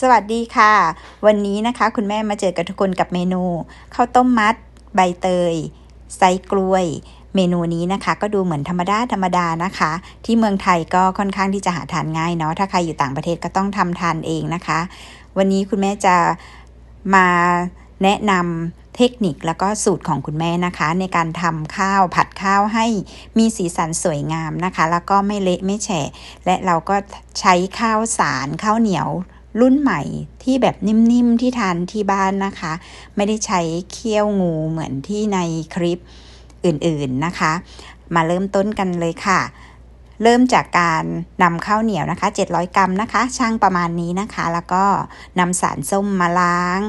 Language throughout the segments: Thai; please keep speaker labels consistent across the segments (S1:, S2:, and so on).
S1: สวัสดีค่ะ วันนี้นะคะ คุณแม่มาเจอกับทุกคนกับเมนูข้าวต้มมัด ใบเตยไส้กล้วย เมนูนี้นะคะ ก็ดูเหมือนธรรมดาธรรมดานะคะ ที่เมืองไทยก็ค่อนข้างที่จะหาทานง่ายเนาะถ้าใครอยู่ต่างประเทศก็ต้องทำทานเองนะคะ วันนี้คุณแม่จะมาแนะนำเทคนิคแล้วก็สูตรของคุณแม่นะคะ ในการทำข้าวผัดข้าวให้มีสีสันสวยงามนะคะ แล้วก็ไม่เละไม่แฉะและเราก็ใช้ข้าวสารข้าวเหนียว รุ่นใหม่ที่แบบนิ่มๆที่ทานที่บ้านนะคะ ไม่ได้ใช้เคี่ยวงูเหมือนที่ในคลิปอื่นๆนะคะ มาเริ่มต้นกันเลยค่ะ เริ่มจากการนำข้าวเหนียวนะคะ 700 กรัมนะคะ ช่างประมาณนี้นะคะ แล้วก็นำสารส้มมาล้าง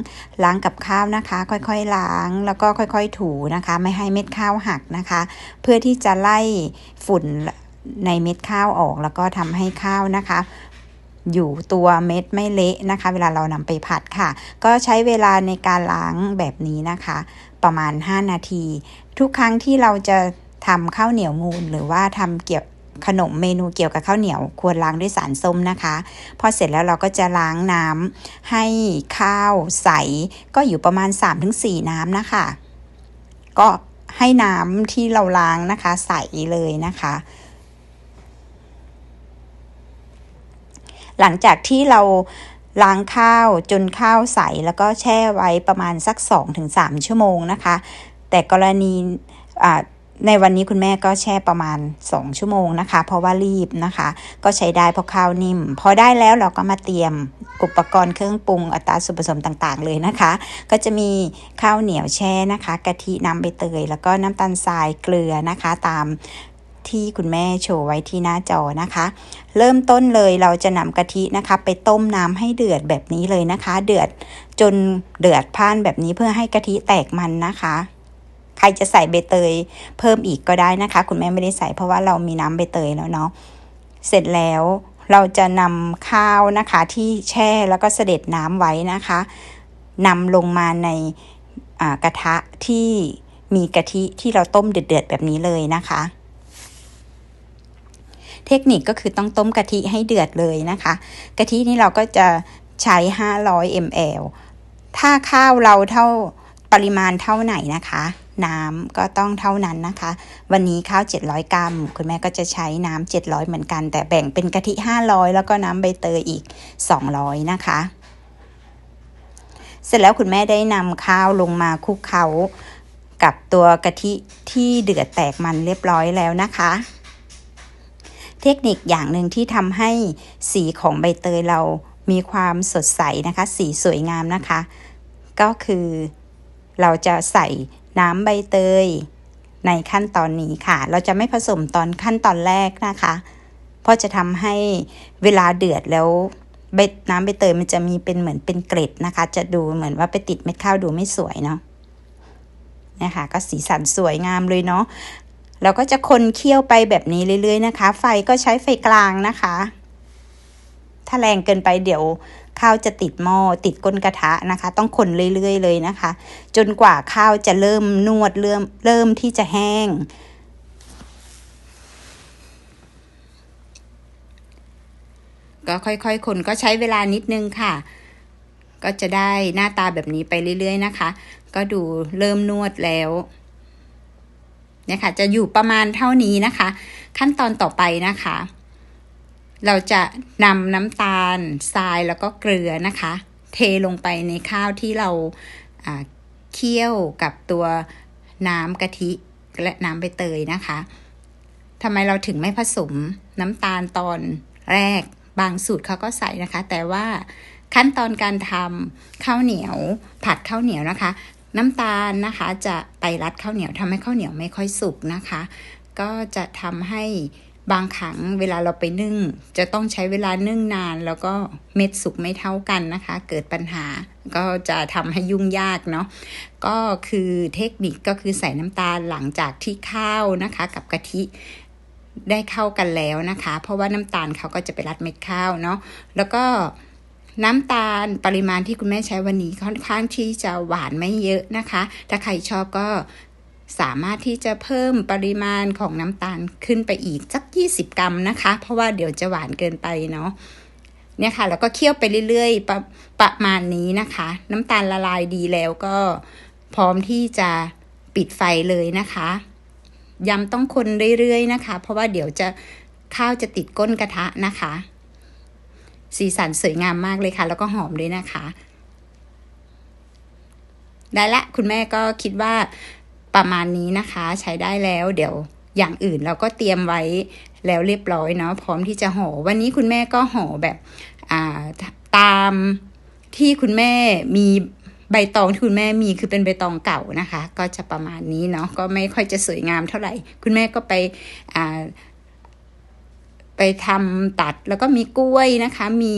S1: ล้างกับข้าวนะคะ ค่อยๆล้าง แล้วก็ค่อยๆถูนะคะ ไม่ให้เม็ดข้าวหักนะคะ เพื่อที่จะไล่ฝุ่นในเม็ดข้าวออกแล้วก็ทำให้ข้าวนะคะ อยู่ตัวเม็ดไม่เละนะคะ เวลาเรานำไปผัดค่ะ ก็ใช้เวลาในการล้างแบบนี้นะคะ ประมาณ 5 นาที ทุกครั้งที่เราจะทำข้าวเหนียวมูนหรือว่าทำเกี่ยวขนมเมนูเกี่ยวกับข้าวเหนียวควรล้างด้วยสารส้มนะคะ พอเสร็จแล้วเราก็จะล้างน้ำให้ข้าวใส ก็อยู่ประมาณ 3-4 น้ำนะคะ ก็ให้น้ำที่เราล้างนะคะใสเลยนะคะ หลังจากที่เราล้างข้าวจนข้าวใส แล้วก็แช่ไว้ประมาณสัก 2-3 ชั่วโมงนะคะ แต่กรณีในวันนี้คุณแม่ก็แช่ประมาณ 2 ชั่วโมงนะคะ เพราะว่ารีบนะคะ ก็ใช้ได้เพราะข้าวนิ่ม พอได้แล้วเราก็มาเตรียมอุปกรณ์เครื่องปรุงอัตราส่วนผสมต่างๆ เลยนะคะ ก็จะมีข้าวเหนียวแช่นะคะกะทิน้ำใบเตย แล้วก็น้ำตาลทรายเกลือนะคะ ตาม ที่คุณแม่โชว์ไว้ที่หน้าจอนะคะ เริ่มต้นเลยเราจะนำกะทินะคะ ไปต้มน้ำให้เดือดแบบนี้เลยนะคะ เดือดจนเดือดพ่านแบบนี้เพื่อให้กะทิแตกมันนะคะใครจะใส่ใบเตยเพิ่มอีกก็ได้นะคะ คุณแม่ไม่ได้ใส่เพราะว่าเรามีน้ำใบเตยแล้วเนาะเสร็จแล้วเราจะนำข้าวนะคะที่แช่แล้วก็เสด็จน้ำไว้นะคะนำลงมาในกระทะที่มีกะทิที่เราต้มเดือดๆแบบนี้เลยนะคะ เทคนิคก็คือต้องต้มกะทิให้เดือดเลยนะคะ กะทินี่เราก็จะใช้ 500 ml ถ้าข้าวเราเท่าปริมาณเท่าไหนนะคะ น้ำก็ต้องเท่านั้นนะคะ วันนี้ข้าว 700 กรัม คุณแม่ก็จะใช้น้ำ700 เหมือนกัน แต่แบ่งเป็นกะทิ 500 แล้วก็น้ำใบเตยอีก 200 นะคะ เสร็จแล้วคุณแม่ได้นำข้าวลงมาคลุกเคล้ากับตัวกะทิที่เดือดแตกมันเรียบร้อยแล้วนะคะ เทคนิคอย่างหนึ่งที่ทำให้สีของใบเตยเรามีความสดใสนะคะ สีสวยงามนะคะ ก็คือเราจะใส่น้ำใบเตยในขั้นตอนนี้ค่ะ เราจะไม่ผสมตอนขั้นตอนแรกนะคะ เพราะจะทำให้เวลาเดือดแล้วใบน้ำใบเตยมันจะมีเป็นเหมือนเป็นเกล็ดนะคะ จะดูเหมือนว่าไปติดเม็ดข้าวดูไม่สวยเนาะนะคะก็สีสันสวยงามเลยเนาะ เราก็จะคนเคี่ยวไปแบบนี้เรื่อยๆนะคะ ไฟก็ใช้ไฟกลางนะคะ ถ้าแรงเกินไปเดี๋ยวข้าวจะติดหม้อติดก้นกระทะนะคะ ต้องคนเรื่อยๆเลยนะคะ จนกว่าข้าวจะเริ่มนวดเริ่มเริ่มที่จะแห้ง ก็ค่อยๆ คนก็ใช้เวลานิดนึงค่ะ ก็จะได้หน้าตาแบบนี้ไปเรื่อยๆนะคะ ก็ดูเริ่มนวดแล้ว เนี่ยค่ะจะอยู่ประมาณเท่านี้นะคะ ขั้นตอนต่อไปนะคะ เราจะนำน้ำตาลทรายแล้วก็เกลือนะคะ เทลงไปในข้าวที่เราเคี่ยวกับตัวน้ำกะทิและน้ำใบเตยนะคะทำไมเราถึงไม่ผสมน้ำตาลตอนแรกบางสูตรเขาก็ใส่นะคะ แต่ว่าขั้นตอนการทำข้าวเหนียว ผัดข้าวเหนียวนะคะ น้ำตาลนะคะ จะไปรัดข้าวเหนียวทำให้ข้าวเหนียวไม่ค่อยสุกนะคะ ก็จะทำให้บางครั้งเวลาเราไปนึ่ง จะต้องใช้เวลานึ่งนาน แล้วก็เม็ดสุกไม่เท่ากันนะคะ เกิดปัญหาก็จะทำให้ยุ่งยากเนาะก็คือเทคนิคก็คือใส่น้ำตาลหลังจากที่ข้าวนะคะ กับกะทิได้เข้ากันแล้วนะคะ เพราะว่าน้ำตาลเขาก็จะไปรัดเม็ดข้าวเนาะแล้วก็ น้ำตาลปริมาณที่คุณแม่ใช้วันนี้ค่อนข้างที่จะหวานไม่เยอะนะคะ ถ้าใครชอบก็สามารถที่จะเพิ่มปริมาณของน้ำตาลขึ้นไปอีกสัก 20 กรัมนะคะ เพราะว่าเดี๋ยวจะหวานเกินไปเนาะเนี่ยค่ะ แล้วก็เคี่ยวไปเรื่อยๆ ประประมาณนี้นะคะ น้ำตาลละลายดีแล้วก็พร้อมที่จะปิดไฟเลยนะคะยำต้องคนเรื่อยๆนะคะ เพราะว่าเดี๋ยวจะข้าวจะติดก้นกระทะนะคะ สีสันสวยงามมากเลยค่ะ แล้วก็หอมด้วยนะคะ ได้ละคุณแม่ก็คิดว่าประมาณนี้นะคะ ใช้ได้แล้วเดี๋ยวอย่างอื่นเราก็เตรียมไว้แล้วเรียบร้อยเนาะพร้อมที่จะห่อวันนี้คุณแม่ก็ห่อแบบาตามที่คุณแม่มีใบตองที่คุณแม่มีคือเป็นใบตองเก่านะคะ ก็จะประมาณนี้เนาะก็ไม่ค่อยจะสวยงามเท่าไหร่ คุณแม่ก็ไปอ่า ไปทำตัดแล้วก็มีกล้วยนะคะ มี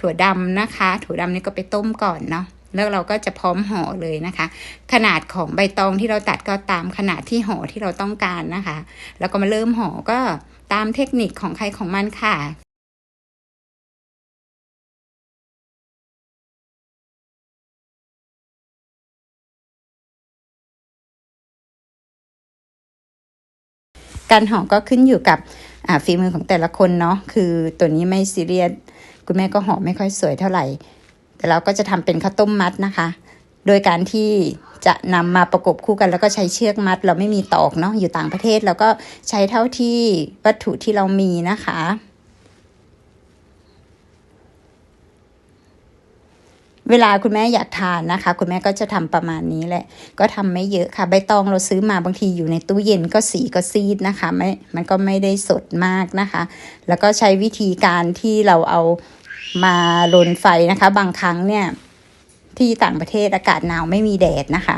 S1: ถั่วดำนะคะ ถั่วดำนี่ก็ไปต้มก่อนเนาะแล้วเราก็จะพร้อมห่อเลยนะคะ ขนาดของใบตองที่เราตัดก็ตามขนาดที่ห่อที่เราต้องการนะคะ แล้วก็มาเริ่มห่อก็ตามเทคนิคของใครของมันค่ะ การห่อก็ขึ้นอยู่กับฝีมือของแต่ละคนเนาะคือตัวนี้ไม่ซีเรียสคุณแม่ก็ห่อไม่ค่อยสวยเท่าไหร่ แต่เราก็จะทำเป็นข้าวต้มมัดนะคะ โดยการที่จะนำมาประกบคู่กันแล้วก็ใช้เชือกมัด เราไม่มีตอกเนาะอยู่ต่างประเทศเราก็ใช้เท่าที่วัตถุที่เรามีนะคะ เวลาคุณแม่อยากทานนะคะ คุณแม่ก็จะทำประมาณนี้แหละ ก็ทำไม่เยอะค่ะ ใบตองเราซื้อมาบางทีอยู่ในตู้เย็นก็สีก็ซีดนะคะไม่มันก็ไม่ได้สดมากนะคะ แล้วก็ใช้วิธีการที่เราเอามาลนไฟนะคะ บางครั้งเนี่ยที่ต่างประเทศอากาศหนาวไม่มีแดดนะคะ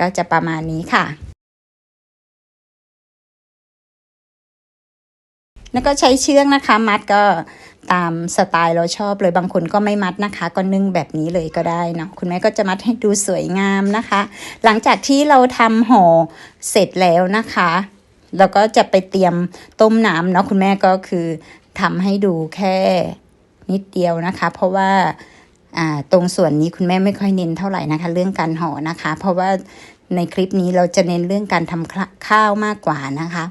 S1: ก็จะประมาณนี้ค่ะ แล้วก็ใช้เชือกนะคะ มัดก็ตามสไตล์เราชอบเลยบางคนก็ไม่มัดนะคะ ก็นึ่งแบบนี้เลยก็ได้เนาะคุณแม่ก็จะมัดให้ดูสวยงามนะคะ หลังจากที่เราทำห่อเสร็จแล้วนะคะเราก็จะไปเตรียมต้มน้ำเนาะคุณแม่ก็คือทำให้ดูแค่นิดเดียวนะคะ เพราะว่าตรงส่วนนี้คุณแม่ไม่ค่อยเน้นเท่าไหร่นะคะ เรื่องการห่อนะคะ เพราะว่าในคลิปนี้เราจะเน้นเรื่องการทำข้าวมากกว่านะคะ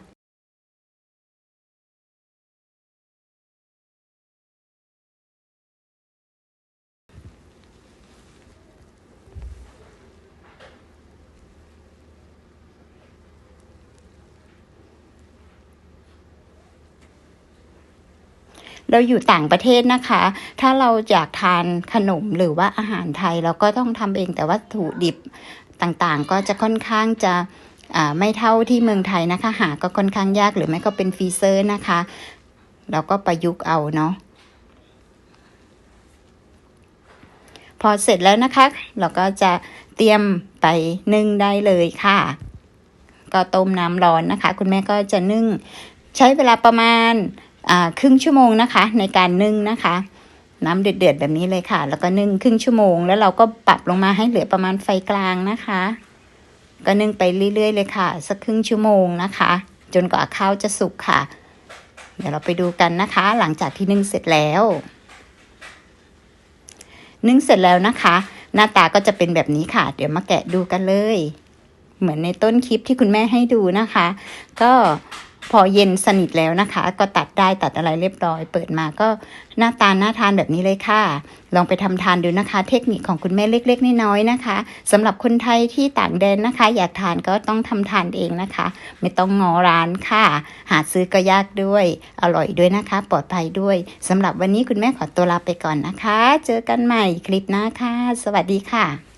S1: เราอยู่ต่างประเทศนะคะ ถ้าเราอยากทานขนมหรือว่าอาหารไทยเราก็ต้องทำเองแต่วัตถุดิบต่างๆ ก็จะค่อนข้างจะไม่เท่าที่เมืองไทยนะคะ หาก็ค่อนข้างยากหรือไม่ก็เป็นฟรีเซอร์นะคะ เราก็ประยุกต์เอาเนาะพอเสร็จแล้วนะคะ เราก็จะเตรียมไปนึ่งได้เลยค่ะ ก็ต้มน้ำร้อนนะคะ คุณแม่ก็จะนึ่งใช้เวลาประมาณ ครึ่งชั่วโมงนะคะ ในการนึ่งนะคะ น้ำเดือดๆแบบนี้เลยค่ะ แล้วก็นึ่งครึ่งชั่วโมง แล้วเราก็ปรับลงมาให้เหลือประมาณไฟกลางนะคะ ก็นึ่งไปเรื่อยๆเลยค่ะ สักครึ่งชั่วโมงนะคะ จนกว่าข้าวจะสุกค่ะ เดี๋ยวเราไปดูกันนะคะ หลังจากที่นึ่งเสร็จแล้ว นึ่งเสร็จแล้วนะคะ หน้าตาก็จะเป็นแบบนี้ค่ะ เดี๋ยวมาแกะดูกันเลย เหมือนในต้นคลิปที่คุณแม่ให้ดูนะคะ ก็ พอเย็นสนิทแล้วนะคะ ก็ตัดได้ตัดอะไรเรียบร้อย เปิดมาก็หน้าตาน่าทานแบบนี้เลยค่ะ ลองไปทำทานดูนะคะ เทคนิคของคุณแม่เล็กๆน้อยๆนะคะสำหรับคนไทยที่ต่างแดนนะคะ อยากทานก็ต้องทำทานเองนะคะ ไม่ต้องงอร้านค่ะ หาซื้อก็ยากด้วย อร่อยด้วยนะคะ ปลอดภัยด้วยสำหรับวันนี้คุณแม่ขอตัวลาไปก่อนนะคะ เจอกันใหม่คลิปหน้าค่ะ สวัสดีค่ะ